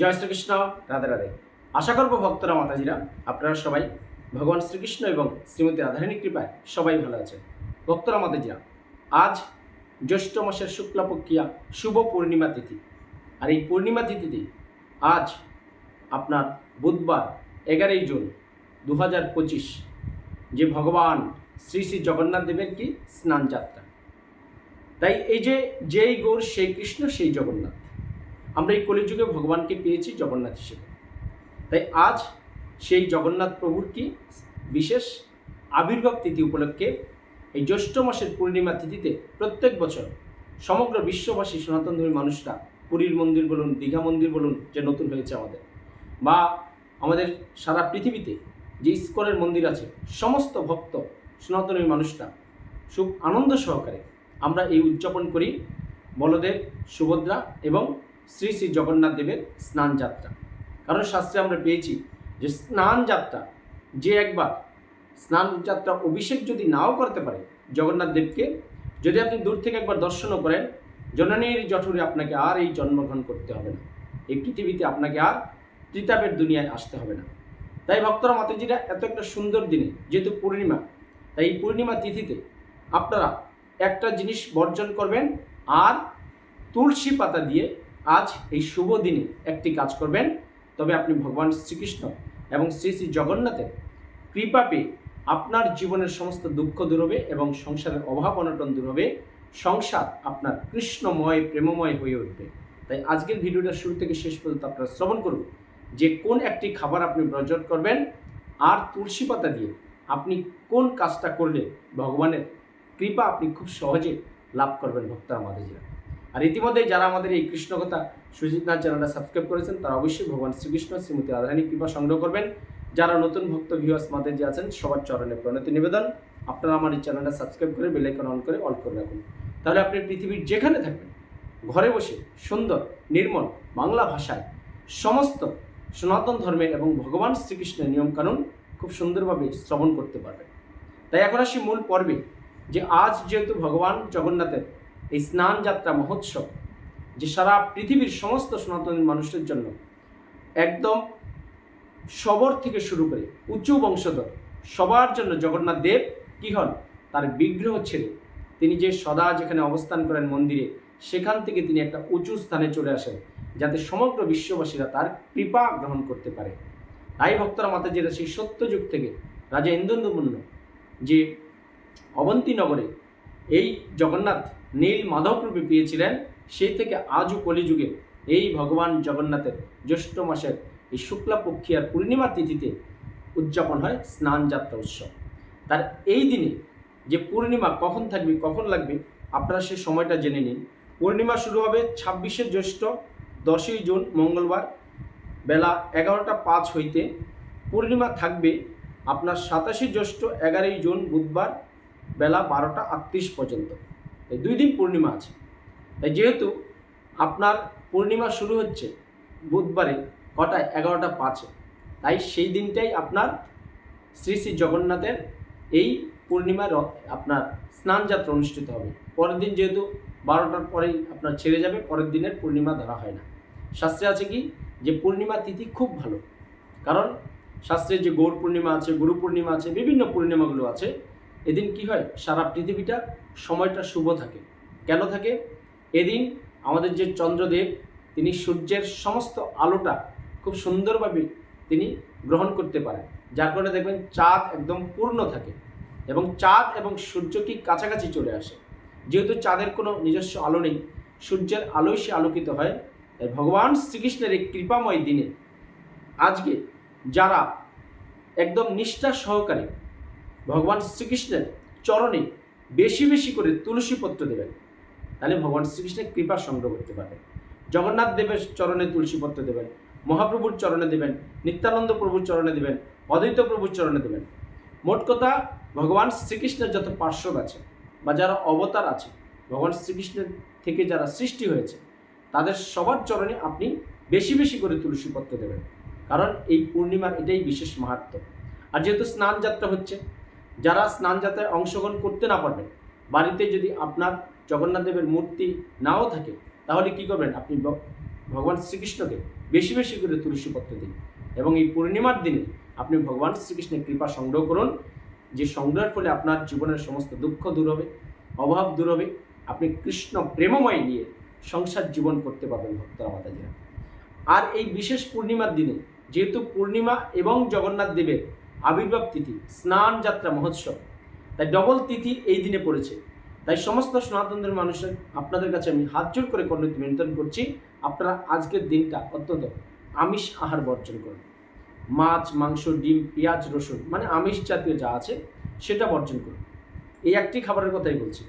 জয় শ্রীকৃষ্ণ, রাধে রাধে। আশা করব ভক্তরা, মাতাজিরা, আপনারা সবাই ভগবান শ্রীকৃষ্ণ এবং শ্রীমতী রাধারানী কৃপায় সবাই ভালো আছেন। ভক্তরা, মাতাজিরা, আজ জ্যৈষ্ঠ মাসের শুক্লাপক্ষিয়া শুভ পূর্ণিমা তিথি। আর এই পূর্ণিমা তিথিতে আজ আপনার বুধবার, এগারোই জুন দু হাজার পঁচিশ, যে ভগবান শ্রী শ্রী জগন্নাথ দেবের কি স্নান যাত্রা তাই এই যে, যেই গৌর, সেই কৃষ্ণ, সেই জগন্নাথ। আমরা এই কলিযুগে ভগবানকে পেয়েছি জগন্নাথ হিসেবে। তাই আজ সেই জগন্নাথ প্রভুর কি বিশেষ আবির্ভাব তিথি উপলক্ষে এই জ্যৈষ্ঠ মাসের পূর্ণিমা তিথিতে প্রত্যেক বছর সমগ্র বিশ্ববাসী সনাতনধর্মী মানুষরা পুরীর মন্দির বলুন, দীঘা মন্দির বলুন, যে নতুন হয়েছে আমাদের, বা আমাদের সারা পৃথিবীতে যে ইস্কনের মন্দির আছে, সমস্ত ভক্ত সনাতনী মানুষরা খুব আনন্দ সহকারে আমরা এই উদযাপন করি বলদেব, সুভদ্রা এবং শ্রী শ্রী জগন্নাথ দেবের স্নান যাত্রা। কারণ শাস্ত্রে আমরা পেয়েছি যে স্নান যাত্রা, যে একবার স্নান যাত্রা অভিষেক যদি নাও করতে পারে জগন্নাথ দেবকে, যদি আপনি দূর থেকে একবার দর্শনও করেন, জননীর জঠরে আপনাকে আর এই জন্মগ্রহণ করতে হবে না। এই পৃথিবীতে আপনাকে আর ত্রিতাপের দুনিয়ায় আসতে হবে না। তাই ভক্তরা মাতাজিরা, এত একটা সুন্দর দিনে, যেহেতু পূর্ণিমা, তাই এই পূর্ণিমা তিথিতে আপনারা একটা জিনিস বর্জন করবেন, আর তুলসী পাতা দিয়ে আজ এই শুভ দিনে একটি কাজ করবেন। তবে আপনি ভগবান শ্রীকৃষ্ণ এবং শ্রী শ্রী জগন্নাথের কৃপা পেয়ে আপনার জীবনের সমস্ত দুঃখ দূর হবে এবং সংসারের অভাব অনটন দূর হবে। সংসার আপনার কৃষ্ণময়, প্রেমময় হয়ে উঠবে। তাই আজকের ভিডিওটা শুরু থেকে শেষ পর্যন্ত আপনারা শ্রবণ করুন। যে কোন একটি খাবার আপনি বর্জন করবেন, আর তুলসী পাতা দিয়ে আপনি কোন কাজটা করলে ভগবানের কৃপা আপনি খুব সহজে লাভ করবেন ভক্তরা মাদেজিরা আর ইতিমধ্যে যারা আমাদের এই কৃষ্ণকথা সুজিত নাথ চ্যানেলটা সাবস্ক্রাইব করেছেন, তারা অবশ্যই ভগবান শ্রীকৃষ্ণ, শ্রীমতী রাধারানী কৃপা সংগ্রহ করবেন। যারা নতুন ভক্ত ভিউয়ার্স মাদের যে আছেন, সবার চরণে প্রণতি নিবেদন। আপনারা আমার এই চ্যানেলটা সাবস্ক্রাইব করে বেলাইকন অন করে অল করে রাখুন। তাহলে আপনি পৃথিবীর যেখানে থাকবেন, ঘরে বসে সুন্দর, নির্মল বাংলা ভাষায় সমস্ত সনাতন ধর্মের এবং ভগবান শ্রীকৃষ্ণের নিয়মকানুন খুব সুন্দরভাবে শ্রবণ করতে পারবেন। তাই এখন আসি মূল পর্বে, যে আজ যেহেতু ভগবান জগন্নাথের এই স্নান যাত্রা মহোৎসব, যে সারা পৃথিবীর সমস্ত সনাতনী মানুষের জন্য একদম সবর থেকে শুরু করে উঁচু বংশধর, সবার জন্য জগন্নাথ দেব কী হন? তার বিগ্রহ ছেড়ে তিনি যে সদা যেখানে অবস্থান করেন মন্দিরে, সেখান থেকে তিনি একটা উঁচু স্থানে চলে আসেন, যাতে সমগ্র বিশ্ববাসীরা তার কৃপা গ্রহণ করতে পারে। তাই ভক্তরা মাতাজিরা সেই সত্যযুগ থেকে রাজা ইন্দ্রন্দমন্য যে অবন্তী নগরে এই জগন্নাথ নীল মাধব রূপে পেয়েছিলেন, সেই থেকে আজও কলিযুগে এই ভগবান জগন্নাথের জ্যৈষ্ঠ মাসের এই শুক্লা পক্ষিয়ার পূর্ণিমা তিথিতে উদযাপন হয় স্নান যাত্রা উৎসব। তার এই দিনে যে পূর্ণিমা কখন থাকবে, কখন লাগবে, আপনারা সেই সময়টা জেনে নিন। পূর্ণিমা শুরু হবে ছাব্বিশে জ্যৈষ্ঠ, দশই জুন, মঙ্গলবার, বেলা এগারোটা পাঁচ হইতে। পূর্ণিমা থাকবে আপনার সাতাশে জ্যৈষ্ঠ, এগারোই জুন, বুধবার, বেলা বারোটা আটত্রিশ পর্যন্ত। এই দুই দিন পূর্ণিমা আছে। তাই যেহেতু আপনার পূর্ণিমা শুরু হচ্ছে বুধবারে কটায় এগারোটা পাঁচে। তাই সেই দিনটাই আপনার শ্রী শ্রী জগন্নাথের এই পূর্ণিমার আপনার স্নান যাত্রা অনুষ্ঠিত হবে। পরের দিন যেহেতু বারোটার পরেই আপনার ছেড়ে যাবে, পরের দিনের পূর্ণিমা ধরা হয় না। শাস্ত্রে আছে কি? যে পূর্ণিমা তিথি খুব ভালো। কারণ শাস্ত্রে যে গৌর পূর্ণিমা আছে, গুরু পূর্ণিমা আছে, বিভিন্ন পূর্ণিমাগুলো আছে। এদিন কি হয়? সারা পৃথিবীটা সময়টা শুভ থাকে। কেন থাকে? এদিন আমাদের যে চন্দ্রদেব, তিনি সূর্যের সমস্ত আলোটা খুব সুন্দরভাবে তিনি গ্রহণ করতে পারেন। যার কারণে দেখবেন চাঁদ একদম পূর্ণ থাকে এবং চাঁদ এবং সূর্য কি কাছাকাছি চলে আসে। যেহেতু চাঁদের কোনো নিজস্ব আলো নেই, সূর্যের আলোয় সে আলোকিত হয়। তাই ভগবান শ্রীকৃষ্ণের এই কৃপাময় দিনে আজকে যারা একদম নিষ্ঠা সহকারে ভগবান শ্রীকৃষ্ণের চরণে বেশি বেশি করে তুলসী পত্র দেবেন। তাহলে ভগবান শ্রীকৃষ্ণের কৃপা সংগ্রহ করতে পারবেন। জগন্নাথ দেবের চরণে তুলসী পত্র দেবেন, মহাপ্রভুর চরণে দেবেন, নিত্যানন্দ প্রভুর চরণে দেবেন, অদ্বৈত প্রভুর চরণে দেবেন। মোট কথা, ভগবান শ্রীকৃষ্ণের যত পার্শ্বদ আছে বা যারা অবতার আছে, ভগবান শ্রীকৃষ্ণের থেকে যারা সৃষ্টি হয়েছে, তাদের সবার চরণে আপনি বেশি বেশি করে তুলসী পত্র দেবেন। কারণ এই পূর্ণিমার এটাই বিশেষ মাহাত্ম আর যেহেতু স্নান যাত্রা হচ্ছে যারা স্নান যাত্রায় অংশগ্রহণ করতে না পারবেন বাড়িতে যদি আপনার জগন্নাথ দেবের মূর্তি নাও থাকে, তাহলে কি করবেন? আপনি ভগবান শ্রীকৃষ্ণকে বেশি বেশি করে তুলসী পত্র দিন এবং এই পূর্ণিমার দিনে আপনি ভগবান শ্রীকৃষ্ণের কৃপা সংগ্রহ করুন, যে সংগ্রহের ফলে আপনার জীবনের সমস্ত দুঃখ দূর হবে, অভাব দূর হবে, আপনি কৃষ্ণ প্রেমময় নিয়ে সংসার জীবন করতে পারবেন ভক্তরা, মাতাজিরা। আর এই বিশেষ পূর্ণিমার দিনে, যেহেতু পূর্ণিমা এবং জগন্নাথ দেবের আবির্ভাব তিথি, স্নান যাত্রা মহোৎসব। তাই ডবল তিথি এই দিনে পড়েছে। তাই সমস্ত সনাতনদের মানুষের, আপনাদের কাছে আমি হাত জোর করে কর্ণিত নিমন্ত্রণ করছি, আপনারা আজকের দিনটা অত্যন্ত আমিষ আহার বর্জন করুন। মাছ, মাংস, ডিম, পেঁয়াজ, রসুন মানে আমিষ জাতীয় যা আছে, সেটা বর্জন করুন। এই একটি খাবারের কথাই বলছি।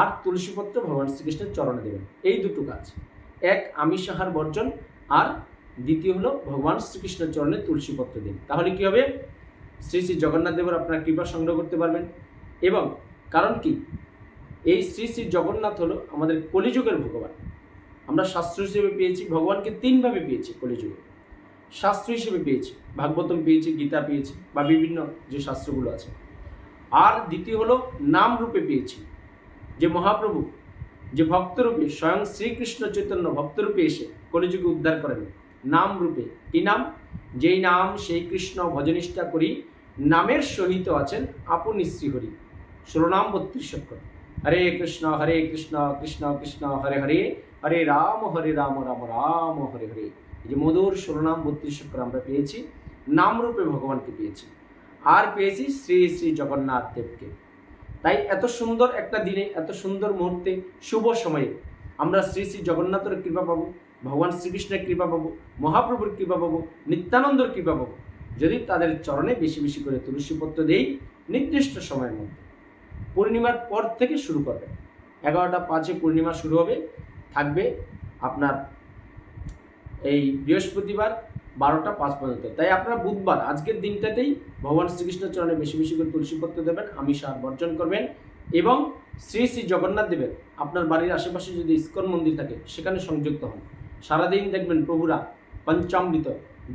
আর তুলসীপত্র ভগবান শ্রীকৃষ্ণের চরণে দেবেন। এই দুটো কাজ। এক, আমিষ আহার বর্জন। আর দ্বিতীয় হলো ভগবান শ্রীকৃষ্ণের চরণে তুলসীপত্র দিন। তাহলে কি হবে? শ্রী শ্রী জগন্নাথ দেবের আপনার কৃপা সংগ্রহ করতে পারবেন। এবং কারণ কি? এই শ্রী শ্রী জগন্নাথ হলো আমাদের কলিযুগের ভগবান। আমরা শাস্ত্র হিসেবে পেয়েছি, ভগবানকে তিনভাবে পেয়েছি কলিযুগে। শাস্ত্র হিসেবে পেয়েছি, ভাগবতম পেয়েছি, গীতা পেয়েছি বা বিভিন্ন যে শাস্ত্রগুলো আছে। আর দ্বিতীয় হলো নাম রূপে পেয়েছি, যে মহাপ্রভু, যে ভক্তরূপে স্বয়ং শ্রীকৃষ্ণ চৈতন্য ভক্তরূপে এসে কলিযুগে উদ্ধার করেন। নাম রূপে কি নাম? যেই নাম সেই কৃষ্ণ ভজনিষ্ঠা করি, নামের সহিত আছেন আপনি শ্রীহরি শিরোনাম বত্রিশ অক্ষর। হরে কৃষ্ণ হরে কৃষ্ণ কৃষ্ণ কৃষ্ণ, হরে হরে হরে রাম হরে রাম রাম রাম, হরে হরে। এই যে মধুর শিরোনাম বত্রিশ অক্ষর আমরা পেয়েছি নাম রূপে ভগবানকে পেয়েছি। আর পেয়েছি শ্রী শ্রী জগন্নাথ দেবকে। তাই এত সুন্দর একটা দিনে, এত সুন্দর মুহূর্তে, শুভ সময়ে আমরা শ্রী শ্রী জগন্নাথের কৃপা পাবো। ভগবান শ্রীকৃষ্ণের কৃপা পাবো, মহাপ্রভুর কৃপা পাবো, নিত্যানন্দর কৃপা পাবো। যদি তাদের চরণে বেশি বেশি করে তুলসীপত্র দেই, নির্দিষ্ট সময়ের মধ্যে। পূর্ণিমার পর থেকে শুরু করবে। এগারোটা পাঁচে পূর্ণিমা শুরু হবে। থাকবে আপনার এই বৃহস্পতিবার বারোটা পাঁচ পর্যন্ত। তাই আপনারা বুধবার, আজকের দিনটাতেই ভগবান শ্রীকৃষ্ণের চরণে বেশি বেশি করে তুলসীপত্র দেবেন, আমি সার বর্জন করবেন এবং শ্রী শ্রী জগন্নাথ দেবের আপনার বাড়ির আশেপাশে যদি ইস্কন মন্দির থাকে, সেখানে সংযুক্ত হন। সারাদিন দেখবেন প্রভুরা পঞ্চামৃত,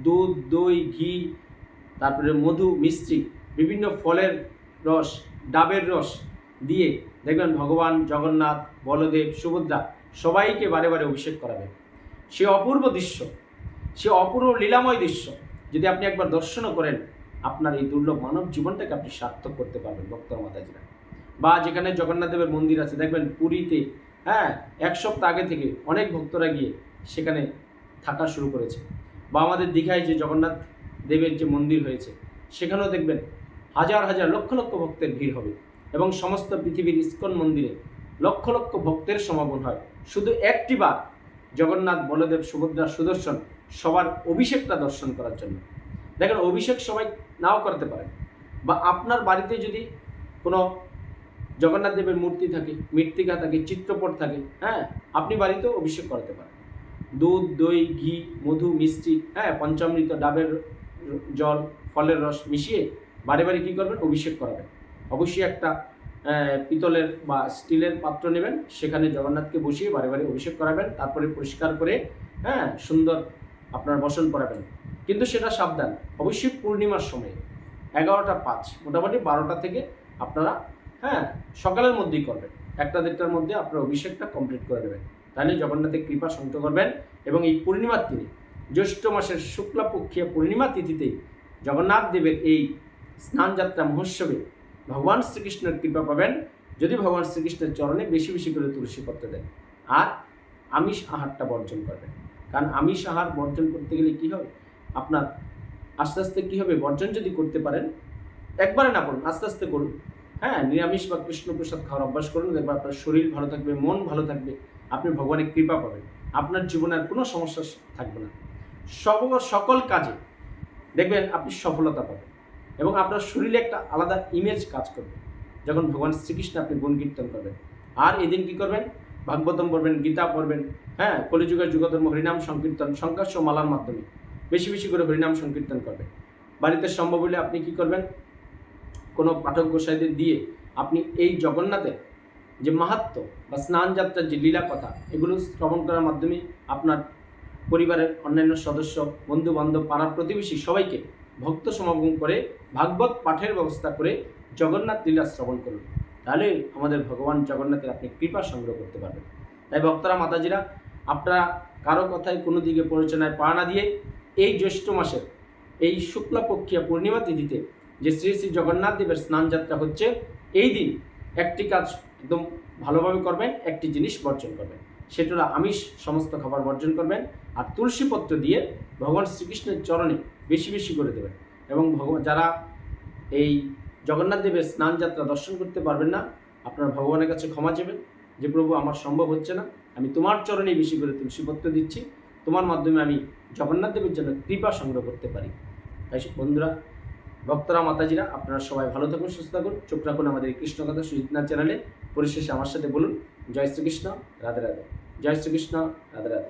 দুধ, দই, ঘি, তারপরে মধু, মিষ্টি, বিভিন্ন ফলের রস, ডাবের রস দিয়ে দেখবেন ভগবান, জগন্নাথ, বলদেব, সুভদ্রা সবাইকে বারে বারে অভিষেক করাবেন সে অপূর্ব দৃশ্য, সে অপূর্ব লীলাময় দৃশ্য। যদি আপনি একবার দর্শনও করেন, আপনার এই দুর্লভ মানব জীবনটাকে আপনি সার্থক করতে পারবেন ভক্তর মাতাজিরা বা যেখানে জগন্নাথ দেবের মন্দির আছে, দেখবেন পুরীতে হ্যাঁ এক সপ্তাহ আগে থেকে অনেক ভক্তরা গিয়ে সেখানে থাকা শুরু করেছে। বা আমাদের দীঘায় যে জগন্নাথ দেবের যে মন্দির হয়েছে, সেখানেও দেখবেন হাজার হাজার লক্ষ লক্ষ ভক্তের ভিড় হবে এবং সমস্ত পৃথিবীর ইস্কন মন্দিরে লক্ষ লক্ষ ভক্তের সমাগম হয়। শুধু একটি বার জগন্নাথ, বলদেব, সুভদ্রা সুদর্শন সবার অভিষেকটা দর্শন করার জন্য। দেখেন, অভিষেক সবাই নাও করতে পারে। বা আপনার বাড়িতে যদি কোনো জগন্নাথ দেবের মূর্তি থাকে, মৃত্তিকা থাকে, চিত্রপট থাকে হ্যাঁ? আপনি বাড়িতেও অভিষেক করাতে পারেন। দুধ, দই, ঘি, মধু, মিষ্টি হ্যাঁ? পঞ্চামৃত, ডাবের জল, ফলের রস মিশিয়ে বারে বারে কী করবেন? অভিষেক করাবেন। অবশ্যই একটা পিতলের বা স্টিলের পাত্র নেবেন, সেখানে জগন্নাথকে বসিয়ে বারে বারে অভিষেক করাবেন, তারপরে পরিষ্কার করে হ্যাঁ? সুন্দর আপনার বসন করাবেন কিন্তু সেটা সাবধান, অবশ্যই পূর্ণিমার সময়ে, এগারোটা পাঁচ, মোটামুটি বারোটা থেকে আপনারা হ্যাঁ সকালের মধ্যেই করবেন। একটা দেড়টার মধ্যে আপনার অভিষেকটা কমপ্লিট করে দেবেন তাহলে জগন্নাথের কৃপা সংগ্রহ করবেন এবং এই পূর্ণিমার দিনে, জ্যৈষ্ঠ মাসের শুক্লাপক্ষীয় পূর্ণিমা তিথিতে জগন্নাথ দেবের এই স্নানযাত্রা মহোৎসবে ভগবান শ্রীকৃষ্ণের কৃপা পাবেন। যদি ভগবান শ্রীকৃষ্ণের চরণে বেশি বেশি করে তুলসী পত্র দেন, আর আমিষ আহারটা বর্জন করবেন। কারণ আমিষ আহার বর্জন করতে গেলে কি হবে? আপনার আস্তে আস্তে কী হবে? বর্জন যদি করতে পারেন, একবারে না করুন আস্তে আস্তে করুন। হ্যাঁ নিরামিষ বা কৃষ্ণ প্রসাদ খাওয়ার অভ্যাস করুন, দেখবেন আপনার শরীর ভালো থাকবে, মন ভালো থাকবে, আপনি ভগবানের কৃপা পাবেন। আপনার জীবনে আর কোনো সমস্যা থাকবে না। সব, সকল কাজে দেখবেন আপনি সফলতা পাবেন এবং আপনার শরীরে একটা আলাদা ইমেজ কাজ করবে। যখন ভগবান শ্রীকৃষ্ণ আপনি গুণ কীর্তন করবেন, আর এদিন কি করবেন? ভাগবতম পড়বেন, গীতা পড়বেন হ্যাঁ কলিযুগের যুগধর্ম হরিনাম সংকীর্তন সংকাশ্য মালার মাধ্যমে বেশি বেশি করে হরিনাম সংকীর্তন করবেন। বাড়িতে সম্ভব হলে আপনি কি করবেন? কোনো পাঠক গোসাইদের দিয়ে আপনি এই জগন্নাথের যে মাহাত্ম বা স্নান যাত্রার যে লীলা কথা, এগুলো শ্রবণ করার মাধ্যমে আপনার পরিবারের অন্যান্য সদস্য বন্ধু বান্ধব পাড়ার প্রতিবেশী সবাইকে ভক্ত সমাগম করে, ভাগবত পাঠের ব্যবস্থা করে জগন্নাথ লীলা শ্রবণ করুন। তাহলে আমাদের ভগবান জগন্নাথের আপনি কৃপা সংগ্রহ করতে পারবেন। তাই ভক্তরা, মাতাজিরা, আপনারা কারও কথায় কোনো দিকে প্ররোচনায় পা না দিয়ে এই জ্যৈষ্ঠ মাসের এই শুক্লাপক্ষিয়া পূর্ণিমা তিথিতে যে শ্রী শ্রী জগন্নাথ দেবের স্নান যাত্রা হচ্ছে, এই দিন একটি কাজ একদম ভালোভাবে করবেন, একটি জিনিস বর্জন করবেন। সেটা আমিষ সমস্ত খাবার বর্জন করবেন আর তুলসী পত্র দিয়ে ভগবান শ্রীকৃষ্ণের চরণে বেশি বেশি করে দেবেন। এবং ভগবান, যারা এই জগন্নাথ দেবের স্নান যাত্রা দর্শন করতে পারবেন না, আপনার ভগবানের কাছে ক্ষমা চাইবেন যে প্রভু আমার সম্ভব হচ্ছে না, আমি তোমার চরণে বেশি করে তুলসীপত্র দিচ্ছি, তোমার মাধ্যমে আমি জগন্নাথ দেবের জন্য কৃপা সংগ্রহ করতে পারি। তাই বন্ধুরা ভক্তরা, মাতাজিরা, আপনারা সবাই ভালো থাকুন, সুস্থ থাকুন। চোখ রাখুন আমাদের কৃষ্ণকথা সুজিতনাথ চ্যানেলে। পরিশেষে আমার সাথে বলুন, জয় শ্রীকৃষ্ণ, রাধে রাধে। জয় শ্রীকৃষ্ণ, রাধে রাধে।